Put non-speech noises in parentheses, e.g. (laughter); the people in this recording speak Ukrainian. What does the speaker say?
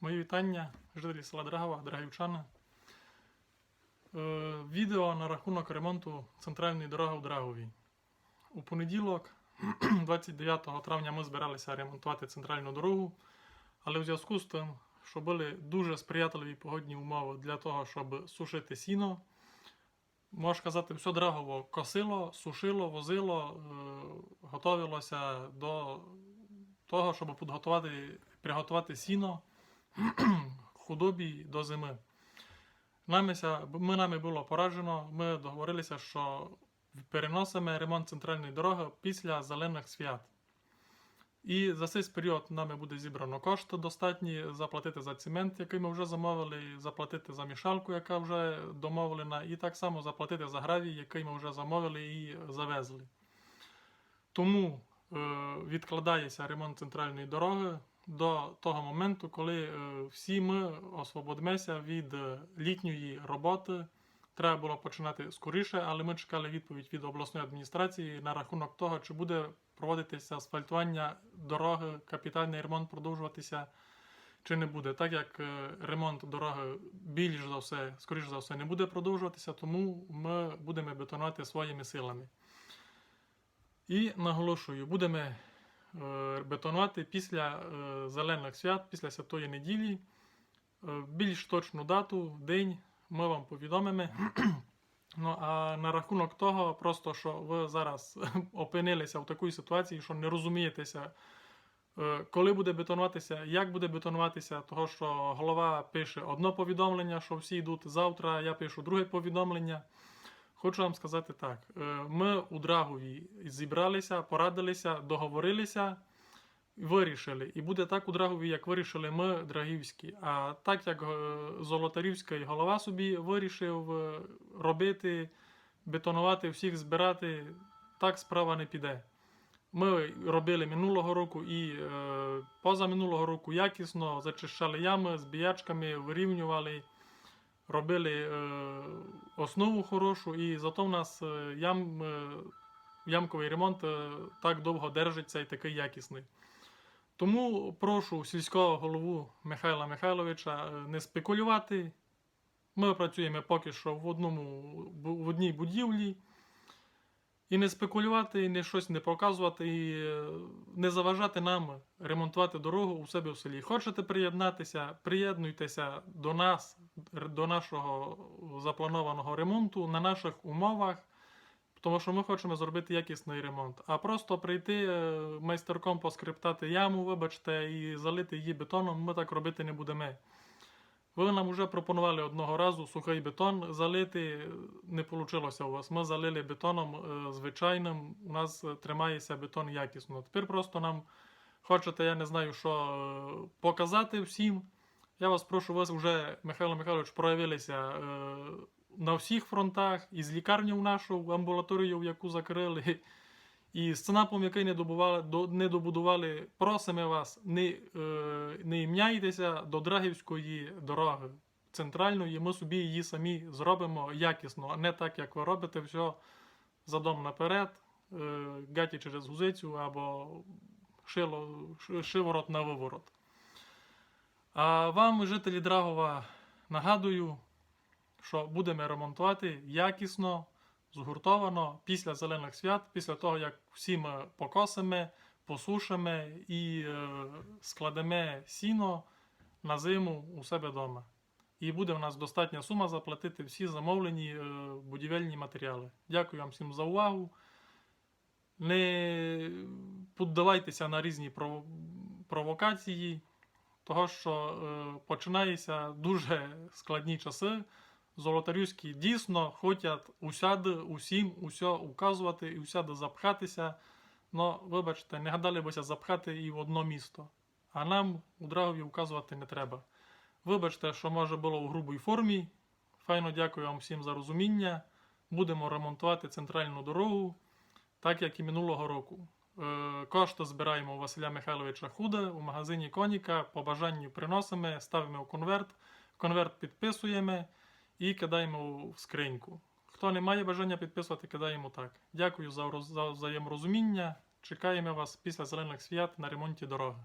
Мої вітання, жителі села Драгова, драгівчани. Е, відео на рахунок ремонту центральної дороги в Драговій. У понеділок, 29 травня, ми збиралися ремонтувати центральну дорогу, але у зв'язку з тим, що були дуже сприятливі погодні умови для того, щоб сушити сіно, можна сказати, все Драгово косило, сушило, возило, е, до того, щоб підготувати, приготувати сіно (clears throat) худобі до зими. Намися, ми нами було пораджено, ми договорилися, що переносимо ремонт центральної дороги після зелених свят. І за цей період нами буде зібрано кошти достатні заплатити за цемент, який ми вже замовили, заплатити за мішалку, яка вже домовлена, і так само заплатити за гравій, який ми вже замовили і завезли. Тому е, відкладається ремонт центральної дороги до того моменту, коли е, всі ми освободимося від е, літньої роботи. Треба було починати скоріше, але ми чекали відповідь від обласної адміністрації на рахунок того, чи буде проводитися асфальтування дороги, капітальний ремонт продовжуватися, чи не буде. Так як е, ремонт дороги більш за все, скоріш за все, не буде продовжуватися, тому ми будемо бетонувати своїми силами. І наголошую, будемо бетонувати після е, зелених свят, після святої неділі. Е, Більш точну дату, день ми вам повідомимо. (clears throat) Ну а на рахунок того, просто що ви зараз (laughs) опинилися в такій ситуації, що не розумієтеся, е, коли буде бетонуватися, як буде бетонуватися, того що голова пише одне повідомлення, що всі йдуть завтра, я пишу друге повідомлення. Хочу вам сказати так: е, ми у Драгові зібралися, порадилися, договорилися, вирішили. І буде так у Драгові, як вирішили ми, Драгівські. А так як е, Золотарівський голова собі вирішив е, робити, бетонувати, всіх збирати, так справа не піде. Ми робили минулого року і е, поза року якісно зачищали ями з біячками, вирівнювали робили е, основу хорошу, і зато в нас е, ям, е, ямковий ремонт так довго держиться і такий якісний. Тому прошу сільського голову Михайла Михайловича не спекулювати. Ми працюємо поки що в, одному, в одній будівлі. І не спекулювати, і не щось не показувати, і е, не заважати нам ремонтувати дорогу у себе в селі. Хочете приєднатися, приєднуйтеся до нас, до нашого запланованого ремонту на наших умовах, тому що ми хочемо зробити якісний ремонт. А просто прийти е, майстерком поскриптати яму, вибачте, і залити її бетоном, ми так робити не будемо. Ви нам вже пропонували одного разу сухий бетон залити, не вийшло у вас. Ми залили бетоном е, звичайним, у нас е, тримається бетон якісно. Тепер просто нам хочете, я не знаю, що е, показати всім. Я вас прошу, ви вже, Михайло Михайлович, проявилися на всіх фронтах, і з лікарні в нашу амбулаторію, яку закрили, і з ЦНАПом, який не, добували, не добудували, просимо вас, не, е, не імняйтеся до Драгівської дороги центральної. Ми собі її самі зробимо якісно, а не так, як ви робите, все задом наперед, е, гаті через гузицю або шило, шиворот на виворот. А вам, жителі Драгова, нагадую, що будемо ремонтувати якісно, згуртовано після зелених свят, після того, як всі ми покосимо, посушимо і е, складемо сіно на зиму у себе вдома. І буде в нас достатня сума заплатити всі замовлені е, будівельні матеріали. Дякую вам всім за увагу. Не піддавайтеся на різні прово- провокації, того що е, починаються дуже складні часи. Золотарівські дійсно хочуть усяди, усім усе указувати і усяди запхатися. Но, вибачте, не гадали бися запхати і в одно місто. А нам у Драгові указувати не треба. Вибачте, що може було у грубій формі. Файно дякую вам всім за розуміння. Будемо ремонтувати центральну дорогу, так як і минулого року. Е, Кошти збираємо у Василя Михайловича Худа у магазині Коніка. По бажанню приносимо, ставимо в конверт, конверт підписуємо і кидаємо в скриньку. Хто не має бажання підписувати, кидаємо так. Дякую за, роз- за взаєморозуміння. Чекаємо вас після зелених свят на ремонті дороги.